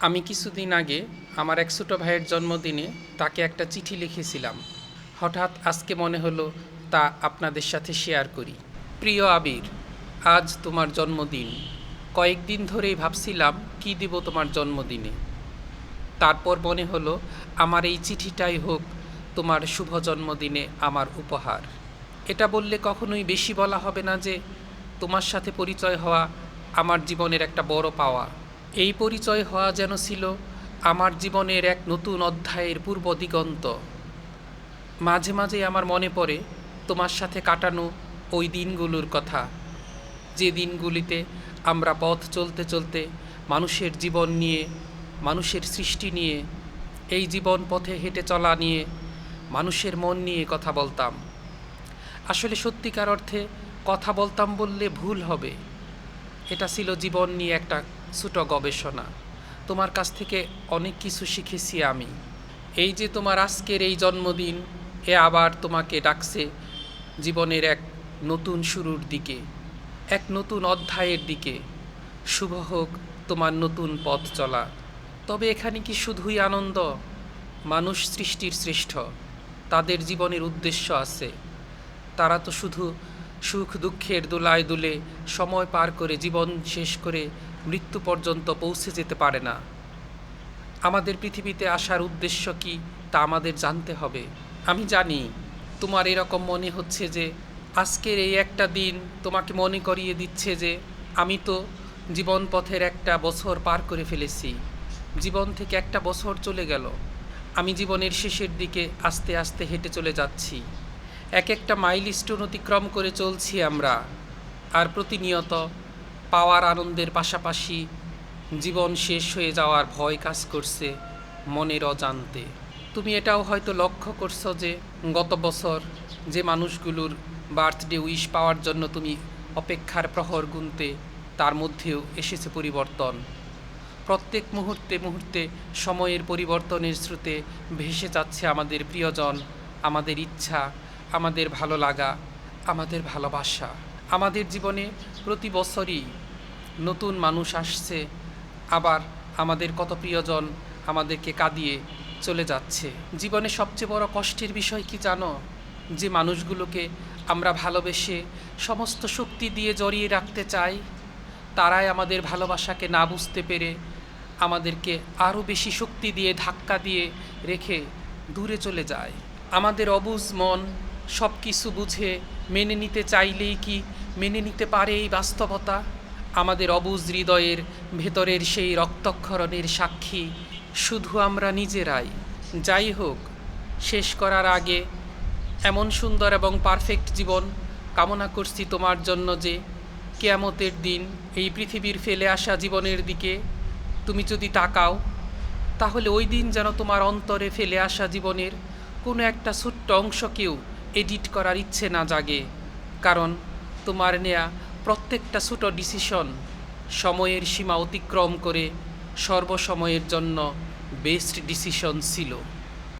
আমি কিছুদিন আগে আমার এক ছোটো ভাইয়ের জন্মদিনে তাকে একটা চিঠি লিখেছিলাম। হঠাৎ আজকে মনে হলো তা আপনাদের সাথে শেয়ার করি। প্রিয় আবির, আজ তোমার জন্মদিন। কয়েকদিন ধরেই ভাবছিলাম কি দিব তোমার জন্মদিনে। তারপর মনে হলো আমার এই চিঠিটাই হোক তোমার শুভ জন্মদিনে আমার উপহার। এটা বললে কখনোই বেশি বলা হবে না যে তোমার সাথে পরিচয় হওয়া আমার জীবনের একটা বড় পাওয়া। এই পরিচয় হওয়া যেন ছিল আমার জীবনের এক নতুন অধ্যায়ের পূর্ব দিগন্ত। মাঝে মাঝে আমার মনে পড়ে তোমার সাথে কাটানো ওই দিনগুলোর কথা। যে দিনগুলিতে আমরা পথ চলতে চলতে মানুষের জীবন নিয়ে, মানুষের সৃষ্টি নিয়ে, এই জীবন পথে হেঁটে চলা নিয়ে মানুষের মন নিয়ে কথা বলতাম। আসলে সত্যিকার অর্থে কথা বলতাম বললে ভুল হবে। এটা ছিল জীবন নিয়ে একটা ছোট গবেষণা। তোমার কাছ থেকে অনেক কিছু শিখেছি আমি। এই যে তোমার আজকের এই জন্মদিন, এ আবার তোমাকে ডাকছে জীবনের এক নতুন শুরুর দিকে, এক নতুন অধ্যায়ের দিকে। শুভ হোক তোমার নতুন পথ চলা। তবে এখানে কি শুধুই আনন্দ? মানুষ সৃষ্টির শ্রেষ্ঠ। তাদের জীবনের উদ্দেশ্য আছে। তারা তো শুধু সুখ দুঃখের দোলায় দুলে সময় পার করে জীবন শেষ করে মৃত্যু পর্যন্ত পৌঁছে যেতে পারে না। আমাদের পৃথিবীতে আসার উদ্দেশ্য কি তা আমাদের জানতে হবে। আমি জানি তোমার এরকম মনে হচ্ছে যে আজকের এই একটা দিন তোমাকে মনে করিয়ে দিচ্ছে যে আমি তো জীবন পথের একটা বছর পার করে ফেলেছি। জীবন থেকে একটা বছর চলে গেল। আমি জীবনের শেষের দিকে আস্তে আস্তে হেঁটে চলে যাচ্ছি। এক একটা মাইলস্টোন অতিক্রম করে চলছি আমরা। আর প্রতিনিয়ত পাওয়ার আনন্দের পাশাপাশি জীবন শেষ হয়ে যাওয়ার ভয় কাজ করছে মনের অজান্তে। তুমি এটাও হয়তো লক্ষ্য করছ যে গত বছর যে মানুষগুলোর বার্থডে উইশ পাওয়ার জন্য তুমি অপেক্ষার প্রহর গুনতে, তার মধ্যেও এসেছে পরিবর্তন। প্রত্যেক মুহূর্তে মুহূর্তে সময়ের পরিবর্তনের স্রোতে ভেসে যাচ্ছে আমাদের প্রিয়জন, আমাদের ইচ্ছা আমাদের ভালো লাগা, আমাদের ভালোবাসা। আমাদের জীবনে প্রতি বছরই নতুন মানুষ আসছে, আবার আমাদের কত প্রিয়জন আমাদেরকে কাঁদিয়ে চলে যাচ্ছে। জীবনে সবচেয়ে বড় কষ্টের বিষয় কি জানো? যে মানুষগুলোকে আমরা ভালোবেসে সমস্ত শক্তি দিয়ে জড়িয়ে রাখতে চাই, তারাই আমাদের ভালোবাসাকে না বুঝতে পেরে আমাদেরকে আরও বেশি শক্তি দিয়ে, ধাক্কা দিয়ে রেখে দূরে চলে যায়। আমাদের অবুজ মন সব কিছু বুঝে মেনে নিতে চাইলেই কি মেনে নিতে পারে এই বাস্তবতা? আমাদের অবুজ হৃদয়ের ভেতরের সেই রক্তক্ষরণের সাক্ষী শুধু আমরা নিজেরাই। যাই হোক, শেষ করার আগে এমন সুন্দর এবং পারফেক্ট জীবন কামনা করছি তোমার জন্য যে কেয়ামতের দিন এই পৃথিবীর ফেলে আসা জীবনের দিকে তুমি যদি তাকাও, তাহলে ওই দিন যেন তোমার অন্তরে ফেলে আসা জীবনের কোনো একটা ছোট্ট অংশকেও এডিট করার ইচ্ছে না জাগে, কারণ তোমার নেয়া প্রত্যেকটা ছোট ডিসিশন সময়ের সীমা অতিক্রম করে সর্বসময়ের জন্য বেস্ট ডিসিশন ছিল।